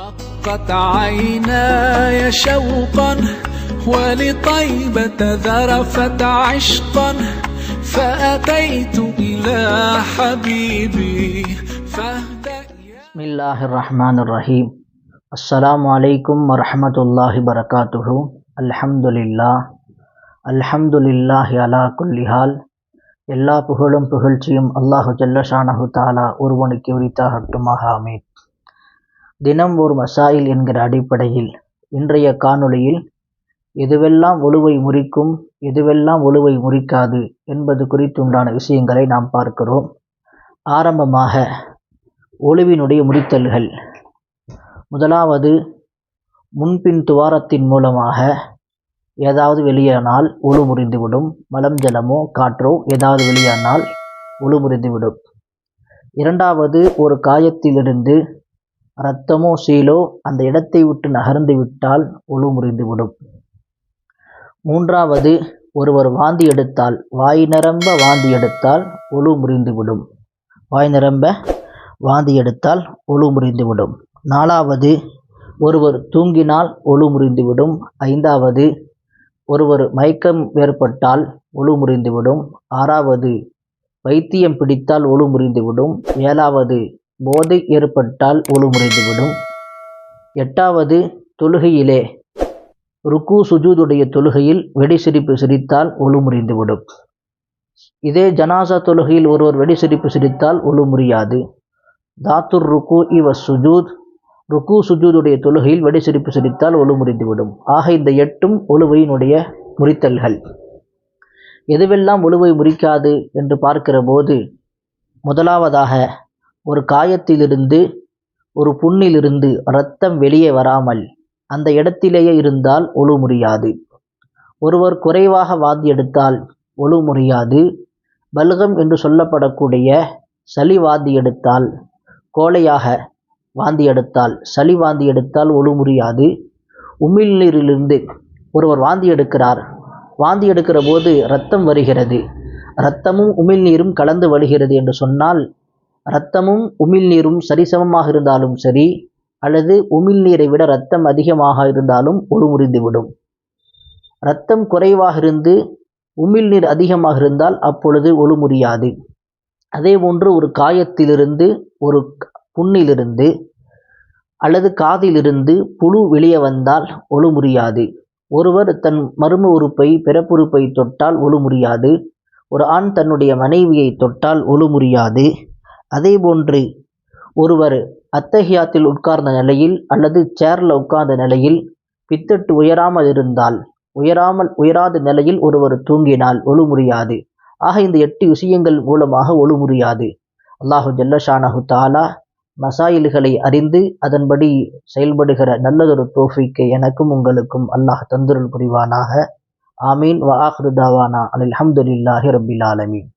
رقت عيناي شوقا ولطيبة ذرفت عشقا فأتيت إلى حبيبي فاهدأ يا بسم الله الرحمن الرحيم السلام عليكم ورحمة الله وبركاته الحمد لله الحمد لله على كل حال எல்லா புகழும் புகழ்ச்சியும் அல்லாஹு ஜல்லஷானஹு தாலா ஒருவனுக்கு உரித்தாகட்டுமாக ஆமீன் தினம் ஒரு மசாயில் என்கிற அடிப்படையில் இன்றைய காணொளியில் எதுவெல்லாம் ஒழுவை முறிக்கும் எதுவெல்லாம் ஒழுவை முறிக்காது என்பது குறித்துண்டான விஷயங்களை நாம் பார்க்கிறோம். ஆரம்பமாக ஒழுவினுடைய முறித்தல்கள். முதலாவது முன்பின் துவாரத்தின் மூலமாக ஏதாவது வெளியானால் ஒழு முறிந்துவிடும். மலம் ஜலமோ காற்றோ ஏதாவது வெளியானால் ஒழு முறிந்துவிடும். இரண்டாவது ஒரு காயத்திலிருந்து இரத்தமோ சீலோ அந்த இடத்தை விட்டு நகர்ந்து விட்டால் ஒழு முறிந்துவிடும் மூன்றாவது ஒருவர் வாந்தி எடுத்தால் வாய் நிரம்ப வாந்தி எடுத்தால் ஒழு முறிந்துவிடும் வாய் நிரம்ப வாந்தி எடுத்தால் ஒழு முறிந்துவிடும் நாலாவது ஒருவர் தூங்கினால் ஒழு முறிந்துவிடும் ஐந்தாவது ஒருவர் மயக்கம் ஏற்பட்டால் ஒழு முறிந்துவிடும் ஆறாவது வைத்தியம் பிடித்தால் ஒழு முறிந்துவிடும் ஏழாவது போதை ஏற்பட்டால் ஒழு முறிந்துவிடும் எட்டாவது தொழுகையிலே. ருக்கு சுஜூதுடைய தொழுகையில் வெடி சிரிப்பு சிரித்தால் ஒழு முறிந்துவிடும் இதே ஜனாசா தொழுகையில் ஒருவர் வெடி சிரிப்பு சிரித்தால் ஒழு முறியாது தாத்துர் ருக்கு இவ சுஜூத். ருக்கு சுஜூதுடைய தொழுகையில் வெடி சிரிப்பு சிரித்தால் ஒழு முறிந்துவிடும் ஆக இந்த எட்டும் ஒழுவையினுடைய முறித்தல்கள். எதுவெல்லாம் ஒழுவை முறிக்காது என்று பார்க்கிற போது முதலாவதாக ஒரு காயத்திலிருந்து ஒரு புண்ணிலிருந்து இரத்தம் வெளியே வராமல் அந்த இடத்திலேயே இருந்தால் ஒழு முறியாது. ஒருவர் குறைவாக வாந்தி எடுத்தால் ஒழு முறியாது. பல்கம் என்று சொல்லப்படக்கூடிய சளி வாந்தி எடுத்தால் கோழையாக வாந்தி எடுத்தால் சளி வாந்தி எடுத்தால் ஒழு முறியாது. உமிழ்நீரிலிருந்து ஒருவர் வாந்தி எடுக்கிறார். வாந்தி எடுக்கிற போது இரத்தம் வருகிறது. இரத்தமும் உமிழ்நீரும் கலந்து வருகிறது என்று சொன்னால் இரத்தமும் உமிழ்நீரும் சரிசமமாக இருந்தாலும் சரி அல்லது உமிழ்நீரை விட இரத்தம் அதிகமாக இருந்தாலும் ஒழுமுறிந்துவிடும் இரத்தம் குறைவாக இருந்து உமிழ்நீர் அதிகமாக இருந்தால் அப்பொழுது ஒழுமுறியாது அதேபோன்று அதே போன்று ஒரு காயத்திலிருந்து ஒரு புண்ணிலிருந்து அல்லது காதிலிருந்து புழு வெளியே வந்தால் ஒழு முறியாது. ஒருவர் தன் மர்ம உறுப்பை பிறப்புறுப்பை தொட்டால் ஒழுமுறியாது ஒரு ஆண் தன்னுடைய மனைவியை தொட்டால் ஒழு அதேபோன்று அதே போன்று ஒருவர் அத்தகையாத்தில் உட்கார்ந்த நிலையில் அல்லது சேரில் உட்கார்ந்த நிலையில் பித்தட்டு உயராமல் இருந்தால் உயராமல் உயராத நிலையில் ஒருவர் தூங்கினால் ஒழு முறியாது. ஆக இந்த எட்டு விஷயங்கள் மூலமாக ஒழு முறியாது. அல்லாஹு ஜல்லஷானஹு தாலா மசாயில்களை அறிந்து அதன்படி செயல்படுகிற நல்லதொரு தோஃபிக்கை எனக்கும் உங்களுக்கும் அல்லாஹ் தந்துருள் புரிவானாக. ஆமீன். வ ஆஹ்ருதாவானா அனில் அஹமதுல்லாஹி ரபில் ஆலமீன்.